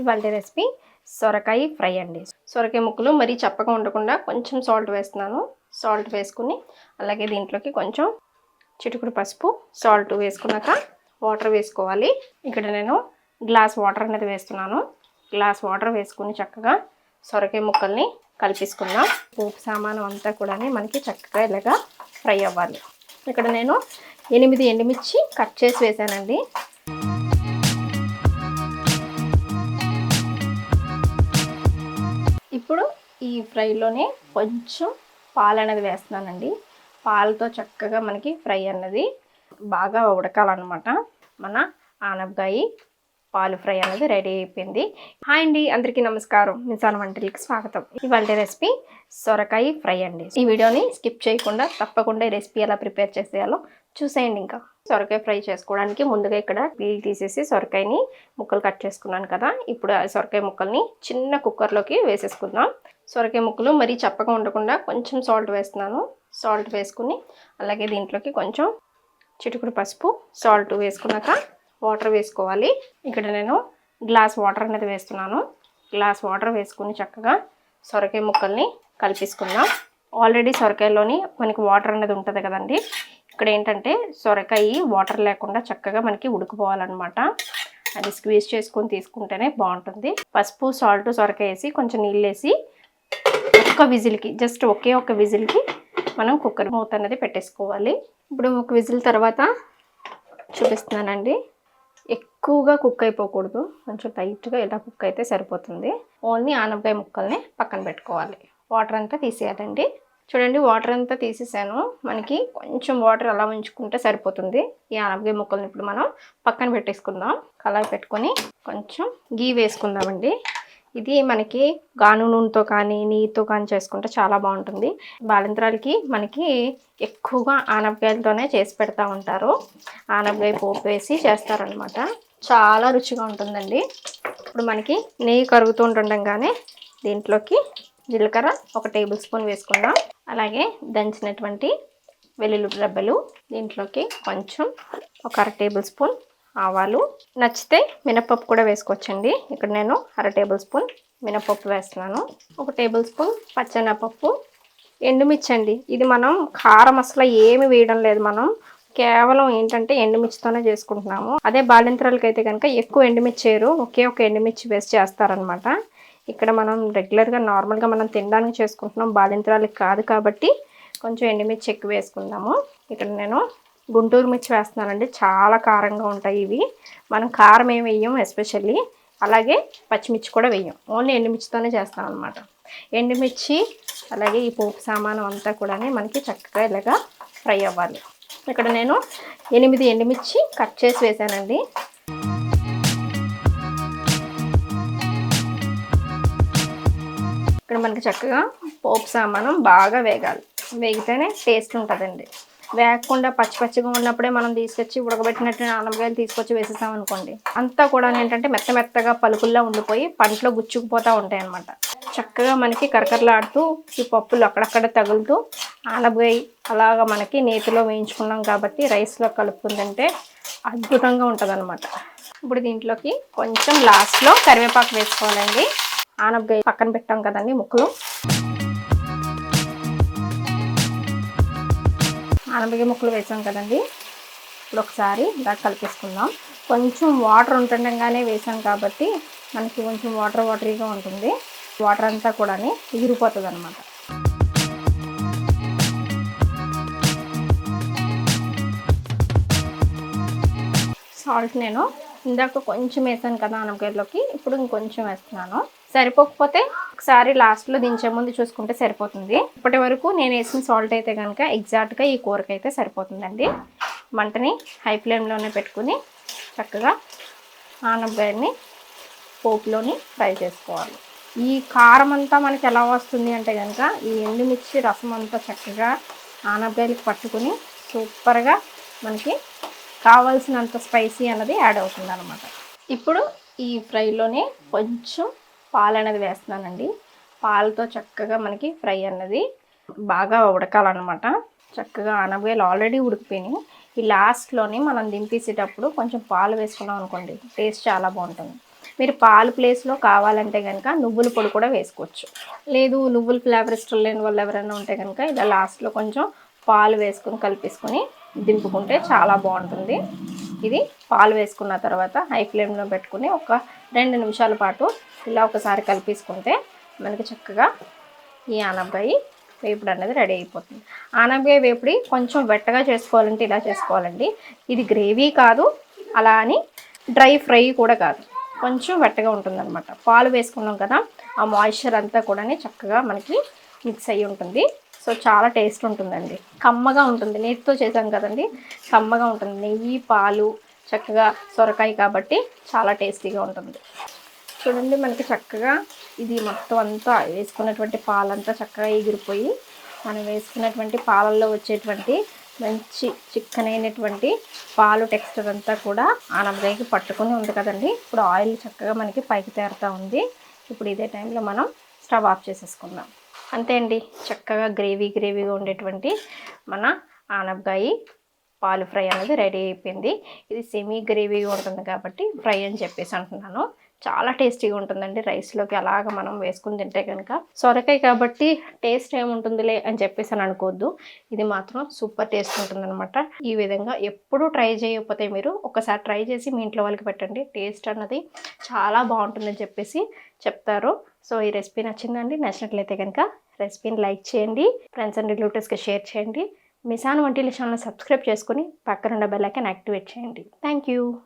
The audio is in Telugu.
ఇవాళ రెసిపీ సొరకాయ ఫ్రై అండి. సొరకాయ ముక్కలు మరీ చప్పగా ఉండకుండా కొంచెం సాల్ట్ వేస్తున్నాను. సాల్ట్ వేసుకుని అలాగే దీంట్లోకి కొంచెం చిటుకుడు పసుపు సాల్ట్ వేసుకున్నాక వాటర్ వేసుకోవాలి. ఇక్కడ నేను గ్లాస్ వాటర్ అనేది వేస్తున్నాను. గ్లాస్ వాటర్ వేసుకుని చక్కగా సొరకాయ ముక్కల్ని కలిపేసుకుందాం. పోపు సామాను అంతా కూడా మనకి చక్కగా ఇలాగా ఫ్రై అవ్వాలి. ఇక్కడ నేను ఎనిమిది ఎండుమిర్చి కట్ చేసి వేసానండి. ఇప్పుడు ఈ ఫ్రైలోనే కొంచెం పాలు అనేది వేస్తున్నానండి. పాలతో చక్కగా మనకి ఫ్రై అన్నది బాగా ఉడకాలన్నమాట. మన ఆనపకాయ పాలు ఫ్రై అనేది రెడీ అయిపోయింది. హాయ్ అండి అందరికీ నమస్కారం. మిసాన్ వంటలకి స్వాగతం. ఇవాళ రెసిపీ సొరకాయ ఫ్రై అండి. ఈ వీడియోని స్కిప్ చేయకుండా తప్పకుండా ఈ రెసిపీ ఎలా ప్రిపేర్ చేసేయాలో చూసేయండి ఇంకా. సొరకాయ ఫ్రై చేసుకోవడానికి ముందుగా ఇక్కడ పీల్ తీసేసి సొరకాయని ముక్కలు కట్ చేసుకున్నాను కదా. ఇప్పుడు ఆ సొరకాయ ముక్కల్ని చిన్న కుక్కర్లోకి వేసేసుకుందాం. సొరకాయ ముక్కలు మరీ చప్పగా ఉండకుండా కొంచెం సాల్ట్ వేస్తున్నాను. సాల్ట్ వేసుకుని అలాగే దీంట్లోకి కొంచెం చిటుకుడు పసుపు సాల్ట్ వేసుకున్నాక వాటర్ వేసుకోవాలి. ఇక్కడ నేను గ్లాస్ వాటర్ అనేది వేస్తున్నాను. గ్లాస్ వాటర్ వేసుకుని చక్కగా సొరకాయ ముక్కల్ని కలిపేసుకుందాం. ఆల్రెడీ సొరకాయలోని మనకి వాటర్ అనేది ఉంటుంది కదండి. ఇక్కడ ఏంటంటే సొరకాయ వాటర్ లేకుండా చక్కగా మనకి ఉడికిపోవాలన్నమాట. అది స్క్వీజ్ చేసుకొని తీసుకుంటేనే బాగుంటుంది. పసుపు సాల్ట్ సొరకాయ వేసి కొంచెం నీళ్ళు వేసి ఒక్క విజిల్కి జస్ట్ ఒకే ఒక విజిల్కి మనం కుక్కర్ మూత అనేది పెట్టేసుకోవాలి. ఇప్పుడు ఒక విజిల్ తర్వాత చూపిస్తున్నానండి. ఎక్కువగా కుక్ అయిపోకూడదు. కొంచెం టైట్గా ఇలా కుక్ అయితే సరిపోతుంది. ఓన్లీ ఆనపకాయ ముక్కల్ని పక్కన పెట్టుకోవాలి. వాటర్ అంతా తీసేయాలండి. చూడండి వాటర్ అంతా తీసేసాను. మనకి కొంచెం వాటర్ అలా ఉంచుకుంటే సరిపోతుంది. ఈ ఆనపకాయ ముక్కల్ని ఇప్పుడు మనం పక్కన పెట్టేసుకుందాం. కళాయి పెట్టుకొని కొంచెం గీ వేసుకుందామండి. ఇది మనకి గాను నూనెతో కానీ నెయ్యితో కానీ చేసుకుంటే చాలా బాగుంటుంది. బాలింతరాలకి మనకి ఎక్కువగా ఆనపకాయలతోనే చేసి పెడతా ఉంటారు. ఆనపకాయ పోపు వేసి చేస్తారనమాట చాలా రుచిగా ఉంటుందండి. ఇప్పుడు మనకి నెయ్యి కరుగుతూ ఉంటుండగానే దీంట్లోకి జీలకర్ర ఒక టేబుల్ స్పూన్ వేసుకుందాం. అలాగే దంచినటువంటి వెల్లుల్లి రెబ్బలు దీంట్లోకి కొంచెం ఒక అర టేబుల్ స్పూన్ ఆవాలు. నచ్చితే మినపప్పు కూడా వేసుకోవచ్చండి. ఇక్కడ నేను అర టేబుల్ స్పూన్ మినపప్పు వేస్తున్నాను. ఒక టేబుల్ స్పూన్ పచ్చెనపప్పు. ఎండుమిర్చి అండి ఇది మనం కారం అసలు ఏమి వేయడం లేదు మనం. కేవలం ఏంటంటే ఎండుమిర్చితోనే చేసుకుంటున్నాము. అదే బాలింతరాలకి అయితే కనుక ఎక్కువ ఎండుమిర్చి చేయరు ఒకే ఒక ఎండుమిర్చి వేసి చేస్తారనమాట ఇక్కడ మనం రెగ్యులర్గా నార్మల్గా మనం తినడానికి చేసుకుంటున్నాం బాలింతరాలకి కాదు కాబట్టి కొంచెం ఎండుమిర్చి ఎక్కువ వేసుకుందాము. ఇక్కడ నేను గుంటూరు మిర్చి వేస్తున్నానండి చాలా కారంగా ఉంటాయి ఇవి. మనం కారం ఏం వేయం ఎస్పెషల్లీ అలాగే పచ్చిమిర్చి కూడా వేయం. ఓన్లీ ఎండుమిర్చితోనే చేస్తాం అనమాట ఎండుమిర్చి అలాగే ఈ పోపు సామానం అంతా కూడా మనకి చక్కగా ఇలాగా ఫ్రై అవ్వాలి. ఇక్కడ నేను ఎనిమిది ఎండుమిర్చి కట్ చేసి వేసానండి. ఇక్కడ మనకి చక్కగా పోపు సామానం బాగా వేగాలి. వేగితేనే టేస్ట్ ఉంటుందండి. వేగకుండా పచ్చి పచ్చిగా ఉన్నప్పుడే మనం తీసుకొచ్చి ఉడకబెట్టినట్టు ఆనపకాయలు తీసుకొచ్చి వేసేసాం అనుకోండి. అంతా కూడా ఏంటంటే మెత్త మెత్తగా పలుకుల్లా ఉండిపోయి పంటలో గుచ్చుకుపోతూ ఉంటాయి అనమాట చక్కగా మనకి కరకరలాడుతూ ఈ పప్పులు అక్కడక్కడ తగులుతూ ఆనపకాయ అలాగా మనకి నేతిలో వేయించుకున్నాం కాబట్టి రైస్లో కలుపుకుందంటే అద్భుతంగా ఉంటుంది ఇప్పుడు దీంట్లోకి కొంచెం లాస్ట్లో కరివేపాకు వేసుకోవాలండి. ఆనపకాయ పక్కన పెట్టాం కదండి ముక్కలు. ఆనపకాయ ముక్కలు వేసాం కదండి. ఇప్పుడు ఒకసారి ఇలా కలిపేసుకుందాం. కొంచెం వాటర్ ఉంటుండగానే వేసాం కాబట్టి మనకి కొంచెం వాటర్ వాటరీగా ఉంటుంది. వాటర్ అంతా కూడా ఎగిరిపోతుంది అనమాట సాల్ట్ నేను ఇందాక కొంచెం వేసాను కదా ఆనపకాయలోకి ఇప్పుడు ఇంకొంచెం వేస్తున్నాను. సరిపోకపోతే ఒకసారి లాస్ట్లో దించే ముందు చూసుకుంటే సరిపోతుంది. ఇప్పటి వరకు నేను వేసిన సాల్ట్ అయితే కనుక ఎగ్జాక్ట్గా ఈ కూరకి అయితే సరిపోతుందండి. మంటని హై ఫ్లేమ్లోనే పెట్టుకుని చక్కగా ఆనపకాయని పోపులోని ఫ్రై చేసుకోవాలి. ఈ కారం అంతా మనకి ఎలా వస్తుంది అంటే కనుక ఈ ఎండుమిర్చి రసం అంతా చక్కగా ఆనపకాయలకి పట్టుకుని సూపర్గా మనకి కావాల్సినంత స్పైసీ అన్నది యాడ్ అవుతుంది అనమాట ఇప్పుడు ఈ ఫ్రైలోనే కొంచెం పాలు అనేది వేస్తున్నానండి. పాలతో చక్కగా మనకి ఫ్రై అన్నది బాగా ఉడకాలన్నమాట. చక్కగా ఆనపకాయలు ఆల్రెడీ ఉడికిపోయినాయి. ఈ లాస్ట్లోని మనం దింపేసేటప్పుడు కొంచెం పాలు వేసుకున్నాం అనుకోండి టేస్ట్ చాలా బాగుంటుంది. మీరు పాలు ప్లేస్లో కావాలంటే కనుక నువ్వుల పొడి కూడా వేసుకోవచ్చు. లేదు నువ్వుల ఫ్లేవర్ ఇష్టం లేని వాళ్ళు ఎవరైనా ఉంటే కనుక ఇలా లాస్ట్లో కొంచెం పాలు వేసుకొని కలిపేసుకొని దింపుకుంటే చాలా బాగుంటుంది. ఇది పాలు వేసుకున్న తర్వాత హై ఫ్లేమ్లో పెట్టుకుని ఒక రెండు నిమిషాల పాటు ఇలా ఒకసారి కలిపేసుకుంటే మనకి చక్కగా ఈ ఆనపకాయ వేపుడు అనేది రెడీ అయిపోతుంది. ఆనపకాయ వేపుడి కొంచెం వెట్టగా చేసుకోవాలంటే ఇలా చేసుకోవాలండి. ఇది గ్రేవీ కాదు అలా అని డ్రై ఫ్రై కూడా కాదు. కొంచెం వెట్టగా ఉంటుందన్నమాట. పాలు వేసుకున్నాం కదా ఆ మాయిశ్చర్ అంతా కూడా చక్కగా మనకి మిక్స్ అయ్యి ఉంటుంది. సో చాలా టేస్ట్ ఉంటుందండి. కమ్మగా ఉంటుంది. నీటితో చేసాం కదండి. కమ్మగా ఉంటుంది. నెయ్యి పాలు చక్కగా సొరకాయ కాబట్టి చాలా టేస్టీగా ఉంటుంది. చూడండి మనకి చక్కగా ఇది మొత్తం అంతా వేసుకున్నటువంటి పాలంతా చక్కగా ఎగిరిపోయి మనం వేసుకున్నటువంటి పాలల్లో వచ్చేటువంటి మంచి చిక్కనైనటువంటి పాలు టెక్స్చర్ అంతా కూడా ఆనపకాయకి పట్టుకుని ఉంది కదండి. ఇప్పుడు ఆయిల్ చక్కగా మనకి పైకి తేరుతూ ఉంది. ఇప్పుడు ఇదే టైంలో మనం స్టవ్ ఆఫ్ చేసేసుకుందాం. అంతే అండి. చక్కగా గ్రేవీ గ్రేవీగా ఉండేటువంటి మన ఆనపకాయ పాలు ఫ్రై అనేది రెడీ అయిపోయింది. ఇది సెమీ గ్రేవీగా ఉంటుంది కాబట్టి ఫ్రై అని చెప్పేసి అంటున్నాను. చాలా టేస్టీగా ఉంటుందండి రైస్లోకి. అలాగ మనం వేసుకుని తింటే కనుక సొరకాయ కాబట్టి టేస్ట్ ఏముంటుందిలే అని చెప్పేసి అని అనుకోవద్దు. ఇది మాత్రం సూపర్ టేస్ట్ ఉంటుందన్నమాట. ఈ విధంగా ఎప్పుడు ట్రై చేయకపోతే మీరు ఒకసారి ట్రై చేసి మీ ఇంట్లో వాళ్ళకి పెట్టండి. టేస్ట్ అన్నది చాలా బాగుంటుందని చెప్పేసి చెప్తారు. సో ఈ రెసిపీ నచ్చిందండి నచ్చినట్లయితే కనుక రెసిపీని లైక్ చేయండి ఫ్రెండ్స్ అండ్ రిలేటివ్స్కి షేర్ చేయండి. మిసాన్ వంటిల ఛానల్ సబ్స్క్రైబ్ చేసుకుని పక్కనున్న బెల్ ఐకాన్ యాక్టివేట్ చేయండి. Thank you